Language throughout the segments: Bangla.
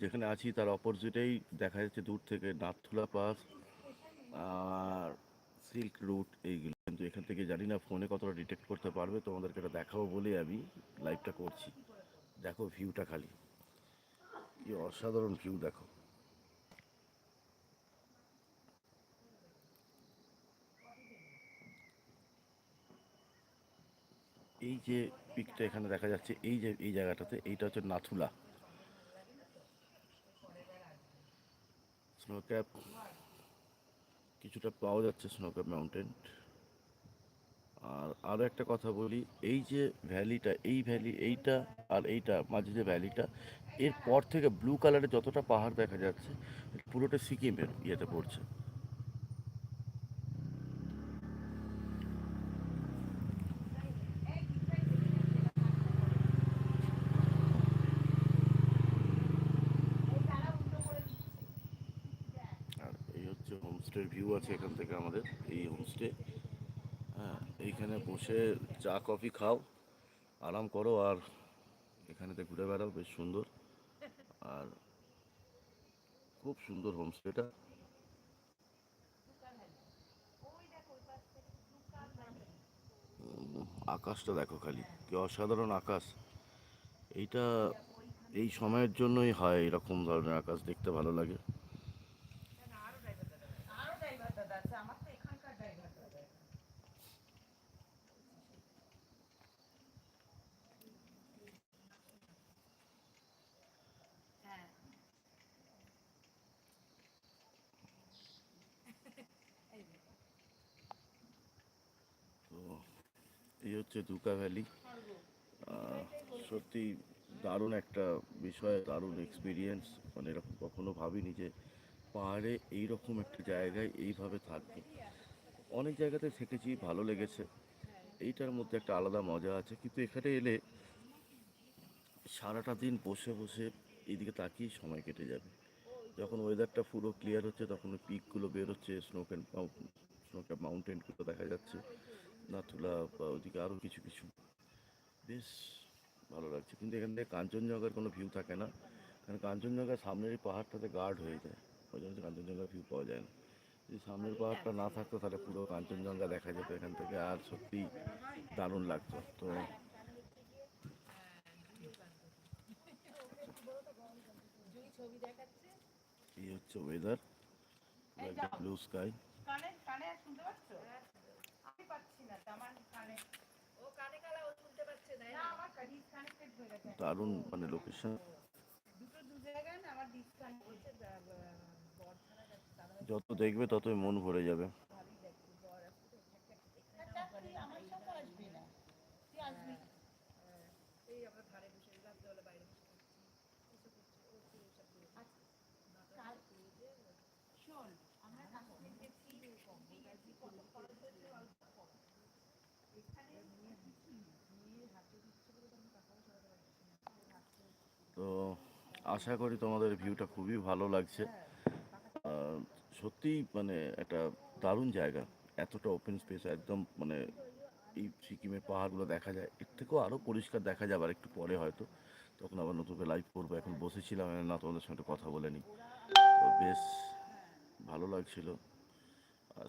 যেখানে আছি তার অপোজিটেই দেখা যাচ্ছে দূর থেকে নাথুলা পাস আর সিল্ক রুট এইগুলো। কিন্তু এখান থেকে জানি না ফোনে কতটা ডিটেক্ট করতে পারবে, তোমাদেরকে এটা দেখাবো বলে আমি লাইভটা করছি। দেখো ভিউটা খালি। কি অসাধারণ ভিউ দেখো। এই যে পিকটা এখানে দেখা যাচ্ছে, এই যে, এই জায়গাটাতে, এইটা হচ্ছে নাথুলা। স্নো ক্যাপ কিছুটা পাওয়া যাচ্ছে স্নো ক্যাপ মাউন্টেন আর আরও একটা কথা বলি, এই যে ভ্যালিটা এই ভ্যালি এইটা আর এইটা, মাঝে যে ভ্যালিটা এর পর থেকে ব্লু কালারে যতটা পাহাড় দেখা যাচ্ছে, পুরোটা সিকিমের ইয়েতে পড়ছে আর এই হচ্ছে হোমস্টের ভিউ আছে এখান থেকে আমাদের, এই হোমস্টে হ্যাঁ এইখানে বসে চা কফি খাও, আরাম করো, আর এখানেতে ঘুরে বেড়াও, বেশ সুন্দর। আর খুব সুন্দর হোমস্টেটা আকাশটা দেখো খালি, কি অসাধারণ আকাশ। এইটা এই সময়ের জন্যই হয় এরকম ধরনের আকাশ, দেখতে ভালো লাগে আরও ড্রাইভার দাদা আছে আমার তো এখানকার ড্রাইভার দাদা হ্যাঁ তো এই হচ্ছে দুকা ভ্যালি। সত্যি দারুণ একটা বিষয়, দারুণ এক্সপিরিয়েন্স মানে এরকম কখনো ভাবিনি যে পাহাড়ে এইরকম একটা জায়গায় এইভাবে থাকবে। অনেক জায়গাতে থেকেছি, ভালো লেগেছে। এইটার মধ্যে একটা আলাদা মজা আছে। কিন্তু এখানে এলে সারাটা দিন বসে বসে এইদিকে তাকিয়েই সময় কেটে যাবে। যখন ওয়েদারটা পুরো ক্লিয়ার হচ্ছে, তখন পিকগুলো বের হচ্ছে স্নোক্যান স্নোক্যাপ মাউন্টেনগুলো দেখা যাচ্ছে। নাথুলা বা ওইদিকে আরও কিছু কিছু। বেশ ভালো লাগছে। কিন্তু এখান থেকে কাঞ্চনজঙ্ঘার কোনো ভিউ থাকে না। কারণ কাঞ্চনজঙ্ঘার সামনের এই পাহাড়টাতে গার্ড হয়ে যায়। ওই জন্য কাঞ্চনজঙ্ঘার ভিউ পাওয়া যায় না। যদি সামনের পাহাড়টা না থাকতো তাহলে পুরো কাঞ্চনজঙ্ঘা দেখা যেত এখান থেকে। আর সত্যি দারুণ লাগতো। তো এই হচ্ছে ওয়েদার ব্লু স্কাই কানে কানে শুনতে পাচ্ছ? পাচ্ছি না আমার কানে। ও কানে কালা ও শুনতে পাচ্ছে না না? আমার ডিসকানেক্টেড হয়ে গেছে। দারুণ মানে লোকেশন দুটো দু জায়গায় না আমার ডিসকানেক্ট হচ্ছে বর ছাড়া যাচ্ছে তারা যত দেখবে ততই মন ভরে যাবে। আমার সাথে আসবি না? তুই আসবি এই আমরা ধারে বসে রাত্রেবেলা বাইরে বসে খাচ্ছি এসব করছে ও তো এসব করে শোন আমরা কাশ্মীর গেছি গেছি কত খরচ হয়েছে অল্প কম। এখানে নিয়ে হাতে দিচ্ছে বলে তো আমি টাকা পয়সা লাগাতে পারছি না। তো আশা করি তোমাদের ভিউটা খুবই ভালো লাগছে। সত্যিই মানে একটা দারুণ জায়গা। এতটা ওপেন স্পেস একদম মানে এই সিকিমের পাহাড়গুলো দেখা যায়। এর থেকেও আরও পরিষ্কার দেখা যাবে আর একটু পরে হয়তো। তখন আবার নতুন করে লাইভ করব। এখন বসেছিলাম না তোমাদের সঙ্গে কথা বলে নিই তো বেশ ভালো লাগছিল।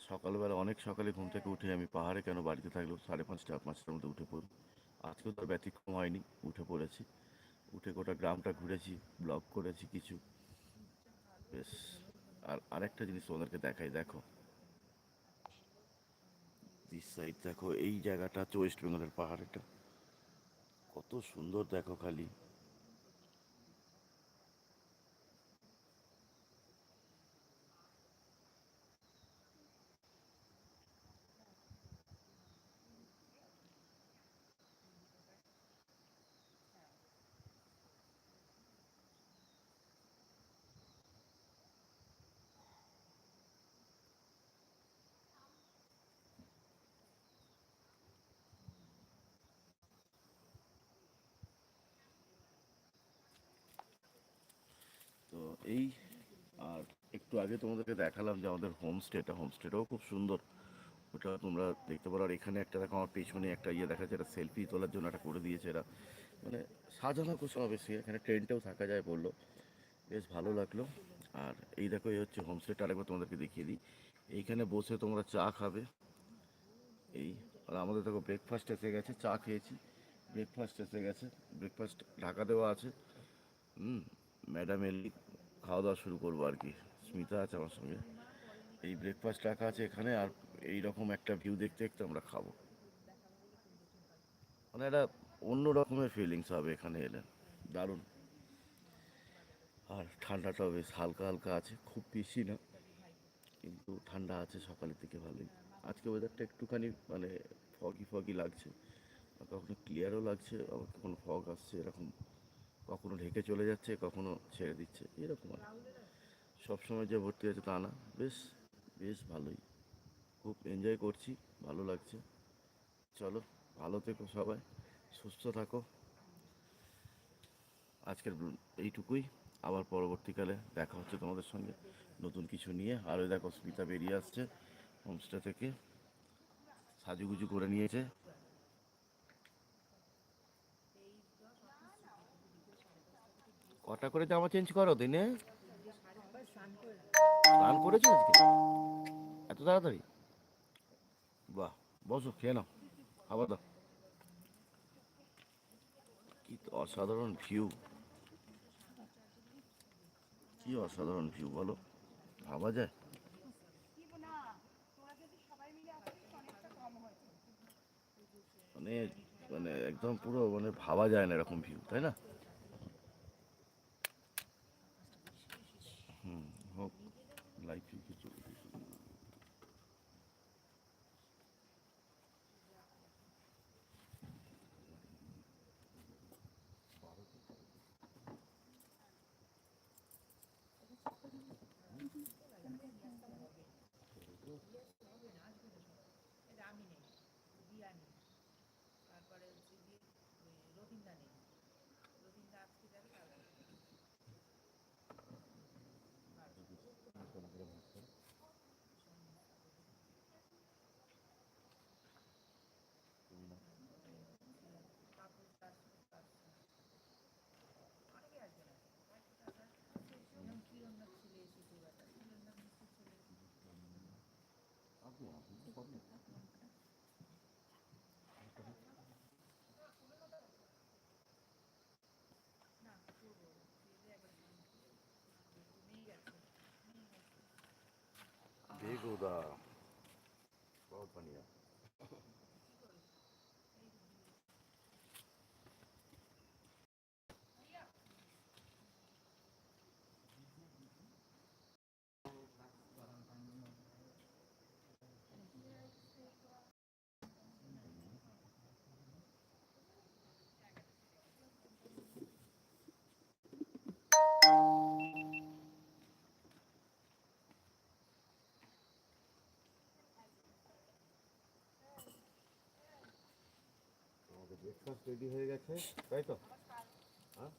সকালবেলা অনেক সকালে ঘুম থেকে উঠে আমি পাহাড়ে কেন বাড়িতে থাকলেও সাড়ে পাঁচটা, পাঁচটার মধ্যে উঠে পড়ব আজকেও তার ব্যতিক্রম হয়নি, উঠে পড়েছি। উঠে গোটা গ্রামটা ঘুরেছি ব্লগ করেছি কিছু। বেশ, আর আরেকটা জিনিস তোমাদেরকে দেখাই, দেখো। দিস সাইড দেখো, এই জায়গাটা হচ্ছে ওয়েস্ট বেঙ্গলের পাহাড়টা কত সুন্দর, দেখো খালি তো এই, আর একটু আগে তোমাদেরকে দেখালাম যে আমাদের হোমস্টেটা হোমস্টেটাও খুব সুন্দর। ওটা তোমরা দেখতে পারো। আর এখানে একটা দেখো, আমার পেছনে একটা ইয়ে দেখা যাচ্ছে, এটা সেলফি তোলার জন্য একটা করে দিয়েছে এরা। মানে সাজানো গোছানো বেশি এখানে ট্রেনটাও থাকা যায় বলল। বেশ ভালো লাগল। আর এই দেখো, এই হচ্ছে হোমস্টেটা আরেকবার তোমাদেরকে দেখিয়ে দিই। এইখানে বসে তোমরা চা খাবে। এই, আর আমাদের দেখো ব্রেকফাস্ট এসে গেছে, চা খেয়েছি। ব্রেকফাস্ট এসে গেছে। ব্রেকফাস্ট ঢাকা দেওয়া আছে। হুম ম্যাডাম এলি খাওয়া দাওয়া শুরু করব আর কি। স্মিতা আছে আমার সঙ্গে। এই ব্রেকফাস্ট রাখা আছে এখানে আর এই রকম একটা ভিউ দেখতে দেখতে আমরা খাব। মানে একটা অন্য রকমের ফিলিংস হবে এখানে এলে। দারুণ। আর ঠান্ডাটাও বেশ হালকা হালকা আছে। খুব বেশি না, কিন্তু ঠান্ডা আছে সকালের দিকে ভালোই। আজকে ওয়েদারটা একটুখানি মানে ফগি ফগি লাগছে। কখনো ক্লিয়ারও লাগছে, আবার কখনো ফগ আসছে, এরকম কখনো ঢেকে চলে যাচ্ছে, কখনো ছেড়ে দিচ্ছে, এরকম আর সবসময় যে ভর্তি আছে তা না। বেশ বেশ ভালোই। খুব এনজয় করছি, ভালো লাগছে। চলো, ভালো থেকো সবাই, সুস্থ থাকো। আজকের এইটুকুই। আবার পরবর্তীকালে দেখা হচ্ছে তোমাদের সঙ্গে। নতুন কিছু নিয়ে আর ওই দেখো, স্মিতা বেরিয়ে আসছে হোমস্টে থেকে। সাজুগুজু করে নিয়েছে। কটা করে জামা চেঞ্জ করো দিনে? স্নান করেছ আজকে? এত তাড়াতাড়ি? বাহ, বসো, খেয়ে নাও, খাবার দাও। কি অসাধারণ ভিউ কি অসাধারণ ভিউ বলো, ভাবা যায়? মানে মানে একদম পুরো মানে ভাবা যায় না এরকম ভিউ তাই না হুম হোক লাইফ কিছু এটা बहुत बढ़िया ব্রেকফাস্ট রেডি হয়ে গেছে। তাই তো? হ্যাঁ?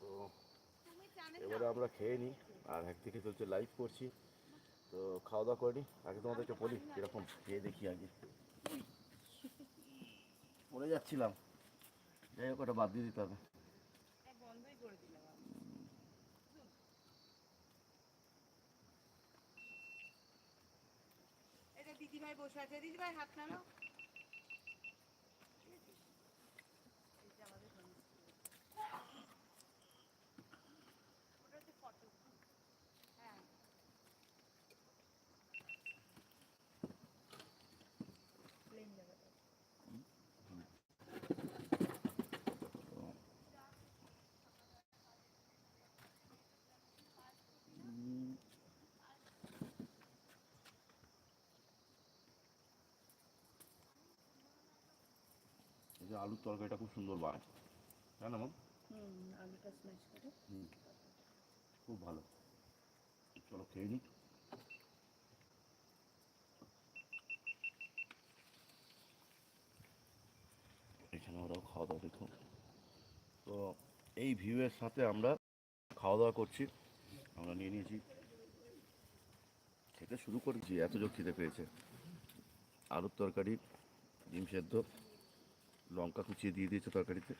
তো এবারে আমরা খেয়ে নিই। আর একদিকে চলছে লাইভ করছি। তো খাওয়া দাওয়া করিনি আগে তোমাদেরকে বলি, কীরকম খেয়ে দেখি আগে। পড়ে যাচ্ছিলাম। যাই হোক, ওটা বাদ দিয়ে দিতে হবে। করে দিদিভাই বসে আছে। দিদিভাই, হাত নাড়ো এই যে আমাদের homestay। ওটা হচ্ছে photo। হ্যাঁ Plain জায়গাটা। এই যে আলুর তরকারিটা খুব সুন্দর বানায়। তাই না আলুটা স্ম্যাশ করে। খুব ভালো। চলো খেয়ে নিই। এখানে ওরাও খাওয়া দাওয়া দেখো তো এই ভিউয়ের সাথে আমরা খাওয়া দাওয়া করছি। আমরা নিয়ে নিয়েছি। খেতে শুরু করেছি এত জোর খিদে পেয়েছে। আলুর তরকারি ডিম সেদ্ধ। লঙ্কা কুচিয়ে দিয়ে দিয়েছে তরকারিতে।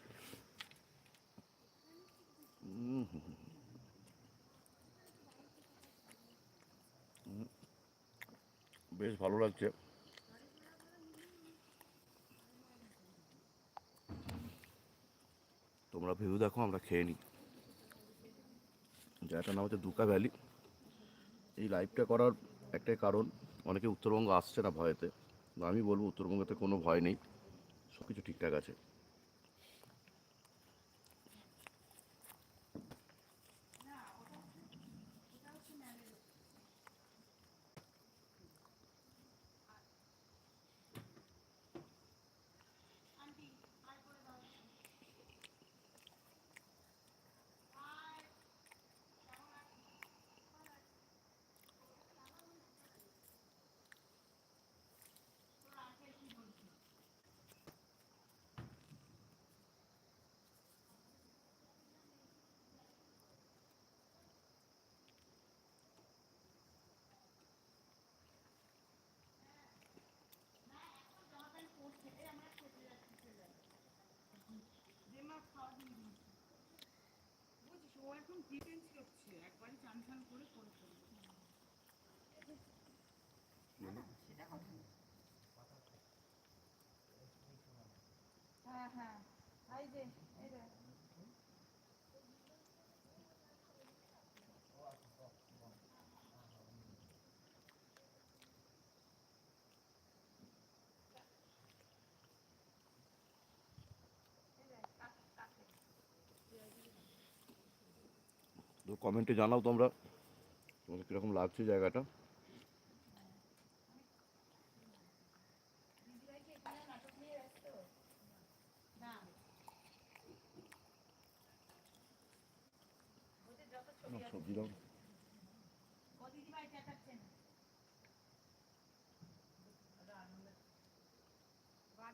বেশ ভালো লাগছে। তোমরা ভেবে দেখো, আমরা খেয়ে নিই। জায়গাটার নাম হচ্ছে দুকা ভ্যালি। এই লাইভটা করার একটাই কারণ, অনেকে উত্তরবঙ্গ আসছে না ভয়েতে। আমি বলব উত্তরবঙ্গতে কোনো ভয় নেই। সব কিছু ঠিকঠাক আছে। একবারই চান চান করে করে সেটা কথা হ্যাঁ হ্যাঁ। এই যে তো কমেন্টে জানাও তোমরা তোমাদের কীরকম লাগছে জায়গাটা। সবজি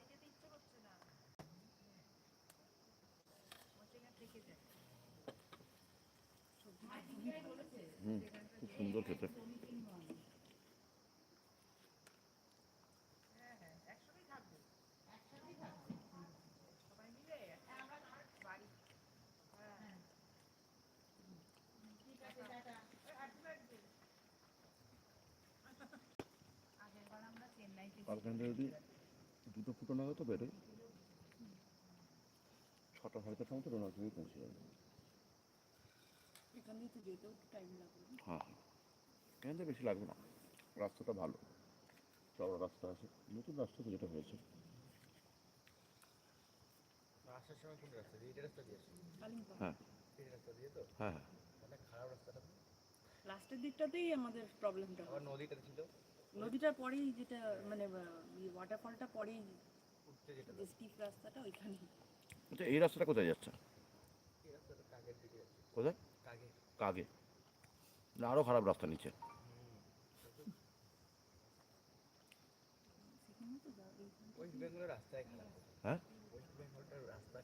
যেতে ইচ্ছে করছে না। হুম। খুব সুন্দর খেতে যদি দুটো ফুটো নাগাদ বেরোয় ছটা সাড়ে চারটা মতো রোনার পৌঁছে যাবে এখানেই তো যেতেও একটু টাইম লাগবে। হ্যাঁ হ্যাঁ। এখান থেকে বেশি লাগবে না। রাস্তাটা ভালো। চওড়া রাস্তা আছে। নতুন রাস্তা তো যেটা হয়েছে। আসার সময় কোন রাস্তা দিয়ে? এটা রাস্তা দিয়ে হ্যাঁ। এই রাস্তা দিয়ে তো? খারাপ রাস্তাটা লাস্টের দিকটাতেই আমাদের প্রবলেমটা আবার নদীটা ছিল? নদীটার পরেই যেটা মানে ওয়াটারফলটা পরেই উঠতে যেটা স্টিপ রাস্তাটা ওইখানে আচ্ছা এই রাস্তাটা কোথায় যাচ্ছে? এই রাস্তাটা কাগের দিকে যাচ্ছে। কোথায়? কাগে না আরও খারাপ রাস্তা নিচে সেখানে তো যা- এইখান ওয়েস্ট বেঙ্গলের রাস্তায় খারাপ হ্যাঁ রাস্তা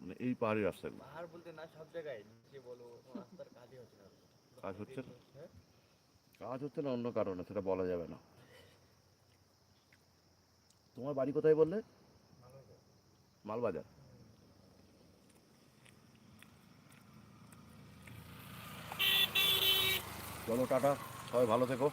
মানে এই পাহাড়ি রাস্তাগুলো। পাহাড় বলতে না সব জায়গায় নিচে বলো রাস্তার কাজই হচ্ছে না। কাজ হচ্ছে না? হ্যাঁ? কাজ হচ্ছে না অন্য কারণে সেটা বলা যাবে না। তোমার বাড়ি কোথায় বললে? মালবাজার। চলো টাটা। সবাই ভালো থেকো।